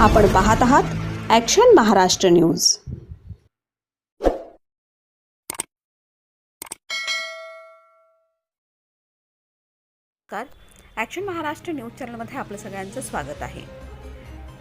आपण पाहत आहात ॲक्शन महाराष्ट्र न्यूज नमस्कार. ॲक्शन महाराष्ट्र न्यूज चॅनलमध्ये आपलं सगळ्यांचं स्वागत आहे.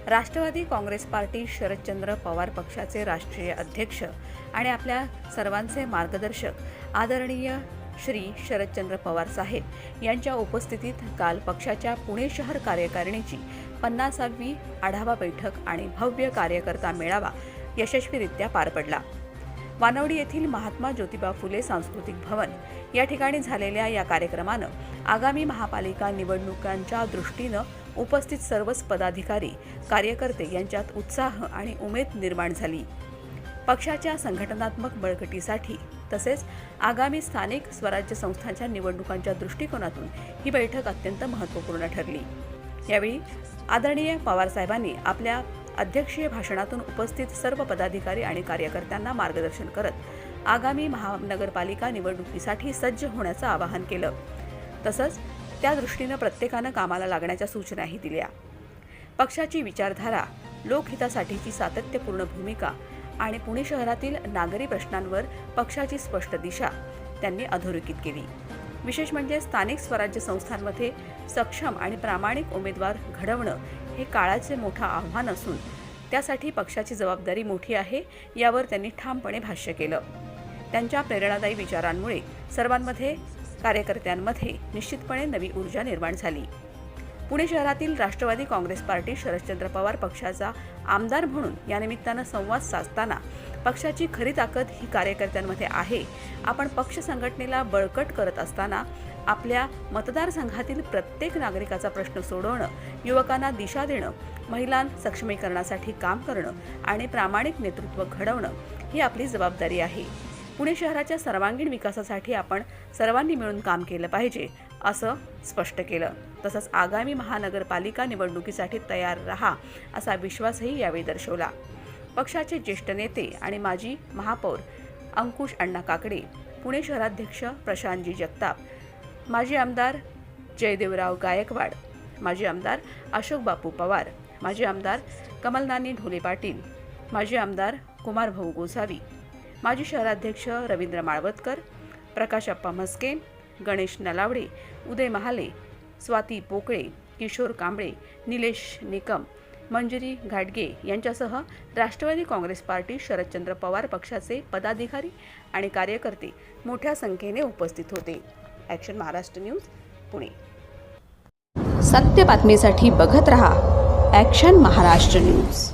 राष्ट्रवादी काँग्रेस पार्टी शरदचंद्र पवार पक्षाचे राष्ट्रीय अध्यक्ष आणि आपल्या सर्वांचे मार्गदर्शक आदरणीय श्री शरदचंद्र पवार साहेब. यांच्या उपस्थितीत काल पक्षाच्या पुणे शहर कार्यकारिणीची पन्नासावी आढावा बैठक आणि भव्य कार्यकर्ता मेळावा यशस्वीरित्या पार पडला. वानवडी येथील महात्मा ज्योतिबा फुले सांस्कृतिक भवन या ठिकाणी झालेल्या या कार्यक्रमानं आगामी महापालिका निवडणुकांच्या दृष्टीनं उपस्थित सर्वच पदाधिकारी कार्यकर्ते यांच्यात उत्साह आणि उमेद निर्माण झाली. पक्षाच्या संघटनात्मक बळकटीसाठी तसेच आगामी स्थानिक स्वराज्य संस्थांच्या निवडणुकांच्या दृष्टिकोनातून ही बैठक अत्यंत महत्त्वपूर्ण ठरली. यावेळी आदरणीय पवारसाहेबांनी आपल्या अध्यक्षीय भाषणातून उपस्थित सर्व पदाधिकारी आणि कार्यकर्त्यांना मार्गदर्शन करत आगामी महानगरपालिका निवडणुकीसाठी सज्ज होण्याचं आवाहन केलं. तसंच त्या दृष्टीनं प्रत्येकानं कामाला लागण्याच्या सूचनाही दिल्या. पक्षाची विचारधारा लोकहितासाठीची सातत्यपूर्ण भूमिका आणि पुणे शहरातील नागरी प्रश्नांवर पक्षाची स्पष्ट दिशा त्यांनी अधोरेखित केली. विशेष म्हणजे स्थानिक स्वराज्य संस्थांमध्ये सक्षम आणि प्रामाणिक उमेदवार घडवणं हे काळाचे मोठं आव्हान असून त्यासाठी पक्षाची जबाबदारी मोठी आहे यावर त्यांनी ठामपणे भाष्य केलं. त्यांच्या प्रेरणादायी विचारांमुळे सर्वांमध्ये कार्यकर्त्यांमध्ये निश्चितपणे नवी ऊर्जा निर्माण झाली. पुणे शहरातील राष्ट्रवादी काँग्रेस पार्टी शरदचंद्र पवार पक्षाचा आमदार म्हणून या निमित्तानं संवाद साधताना पक्षाची खरी ताकद ही कार्यकर्त्यांमध्ये आहे. आपण पक्ष संघटनेला बळकट करत असताना आपल्या मतदारसंघातील प्रत्येक नागरिकाचा प्रश्न सोडवणं युवकांना दिशा देणं महिलां सक्षमीकरणासाठी काम करणं आणि प्रामाणिक नेतृत्व घडवणं ही आपली जबाबदारी आहे. पुणे शहराच्या सर्वांगीण विकासासाठी आपण सर्वांनी मिळून काम केलं पाहिजे. असं स्पष्ट केलं. तसंच आगामी महानगरपालिका निवडणुकीसाठी तयार रहा असा विश्वासही यावेळी दर्शवला. पक्षाचे ज्येष्ठ नेते आणि माजी महापौर अंकुश अण्णा काकडे पुणे शहराध्यक्ष प्रशांतजी जगताप माजी आमदार जयदेवराव गायकवाड माजी आमदार अशोक बापू पवार माजी आमदार कमलनानी ढोले पाटील माजी आमदार कुमारभाऊ गोसावी माजी शहराध्यक्ष रवींद्र माळवतकर प्रकाशप्पा म्हस्के गणेश नलावडे उदय महाले स्वाती पोकळे किशोर कांबळे निलेश निकम मंजिरी घाटगे यांच्यासह राष्ट्रवादी काँग्रेस पार्टी शरदचंद्र पवार पक्षाचे पदाधिकारी आणि कार्यकर्ते मोठ्या संख्येने उपस्थित होते. Action Maharashtra news Pune. सत्य बातमीसाठी बघत रहा ॲक्शन महाराष्ट्र न्यूज